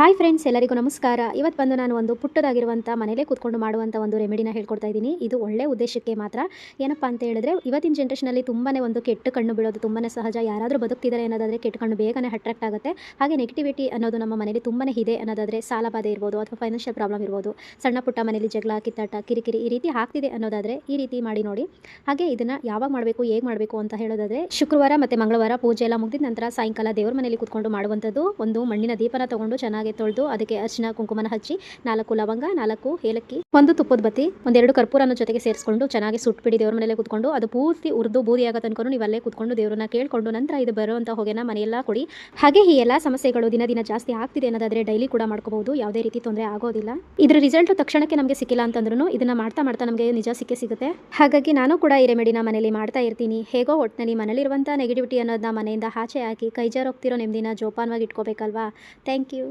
Hi friends, ಎಲ್ಲರಿಗೂ ನಮಸ್ಕಾರ. ಇವತ್ತು ಬಂದು ನಾನು ಒಂದು ಪುಟ್ಟದಾಗಿರುವಂಥ ಮನೇಲೇ ಕೂತ್ಕೊಂಡು ಮಾಡುವಂಥ ಒಂದು ರೆಮಿಡಿನ ಹೇಳ್ಕೊಡ್ತಾ ಇದ್ದೀನಿ. ಇದು ಒಳ್ಳೆ ಉದ್ದೇಶಕ್ಕೆ ಮಾತ್ರ. ಏನಪ್ಪ ಅಂತ ಹೇಳಿದ್ರೆ, ಇವತ್ತಿನ ಜನ್ರೇಷನಲ್ಲಿ ತುಂಬಾ ಒಂದು ಕೆಟ್ಟ ಕಣ್ಣು ಬೀಳೋದು ತುಂಬಾ ಸಹಜ. ಯಾರಾದರೂ ಬದುಕ್ತಿದ್ದಾರೆ ಅನ್ನೋದಾದರೆ ಕೆಟ್ಟ ಕಣ್ಣು ಬೇಗನೆ ಅಟ್ರಾಕ್ಟ್ ಆಗುತ್ತೆ. ಹಾಗೆ ನೆಗೆಟಿವಿಟಿ ಅನ್ನೋದು ನಮ್ಮ ಮನೇಲಿ ತುಂಬಾ ಇದೆ ಅನ್ನೋದಾದರೆ ಸಾಲ ಬಾಧೆ ಇರ್ಬೋದು ಅಥವಾ ಫೈನಾನ್ಷಿಯಲ್ ಪ್ರಾಬ್ಲಮ್ ಇರ್ಬೋದು. ಸಣ್ಣ ಪುಟ್ಟ ಮನೇಲಿ ಜಗಳ, ಕಿತ್ತಾಟ, ಕಿರಿಕಿರಿ ಈ ರೀತಿ ಆಗ್ತಿದೆ ಅನ್ನೋದಾದರೆ ಈ ರೀತಿ ಮಾಡಿ ನೋಡಿ. ಹಾಗೆ ಇದನ್ನು ಯಾವಾಗ ಮಾಡಬೇಕು, ಹೇಗೆ ಮಾಡಬೇಕು ಅಂತ ಹೇಳೋದಾದರೆ, ಶುಕ್ರವಾರ ಮತ್ತು ಮಂಗಳವಾರ ಪೂಜೆ ಎಲ್ಲ ಮುಗಿದ ನಂತರ ಸಾಯಂಕಾಲ ದೇವರ ಮನೇಲಿ ಕೂತ್ಕೊಂಡು ಮಾಡುವಂಥದ್ದು ಒಂದು ಮಣ್ಣಿನ ದೀಪನ ತಗೊಂಡು ಚೆನ್ನಾಗಿ ತೊಳೆದು ಅದಕ್ಕೆ ಅರಿಶಿನ ಕುಂಕುಮನ ಹಚ್ಚಿ ನಾಲ್ಕು ಲವಂಗ, ನಾಲ್ಕು ಏಲಕ್ಕಿ, ಒಂದು ತುಪ್ಪದ ಬತ್ತಿ, ಒಂದೆರಡು ಕರ್ಪೂರನ ಜೊತೆಗೆ ಸೇರಿಸ್ಕೊಂಡು ಚೆನ್ನಾಗಿ ಸುಟ್ಬಿಡಿ ದೇವ್ರ ಮನೆಯಲ್ಲೇ ಕುತ್ಕೊಂಡು, ಅದು ಪೂರ್ತಿ ಉರ್ದು ಬೂದಿ ಆಗ ತನಕ ನೀವು ಅಲ್ಲೇ ಕೂತ್ಕೊಂಡು ದೇವ್ರನ್ನ ಕೇಳ್ಕೊಂಡು ನಂತರ ಇದು ಬರುವಂಥ ಹೊಗೆನ ಮನೆಯೆಲ್ಲ ಕೊಡಿ. ಹಾಗೆ ಈ ಎಲ್ಲ ಸಮಸ್ಯೆಗಳು ದಿನ ದಿನ ಜಾಸ್ತಿ ಆಗ್ತಿದೆ ಅನ್ನೋದಾದ್ರೆ ಡೈಲಿ ಕೂಡ ಮಾಡ್ಕೋಬಹುದು. ಯಾವುದೇ ರೀತಿ ತೊಂದರೆ ಆಗೋದಿಲ್ಲ. ಇದ್ರ ರಿಸಲ್ಟ್ ತಕ್ಷಣಕ್ಕೆ ನಮಗೆ ಸಿಕ್ಕಿಲ್ಲ ಅಂತಂದ್ರೂ ಇದನ್ನ ಮಾಡ್ತಾ ಮಾಡ್ತಾ ನಮಗೆ ನಿಜ ಸಿಕ್ಕೇ ಸಿಗುತ್ತೆ. ಹಾಗಾಗಿ ನಾನು ಕೂಡ ಈ ರೆಮಿಡಿನ ಮನೇಲಿ ಮಾಡ್ತಾ ಇರ್ತೀನಿ. ಹೇಗೋ ಒಟ್ಟಿನಲ್ಲಿ ಮನೇಲಿರುವಂಥ ನೆಗೆಟಿವಿಟಿ ಅನ್ನೋದನ್ನ ಮನೆಯಿಂದ ಆಚೆ ಹಾಕಿ ಕೈ ಜಾರೋಗ್ತಿರೋ ನೆಮ್ಮದಿನ ಜೋಪಾನವಾಗಿ ಇಟ್ಕೋಬೇಕಲ್ವಾ? Thank you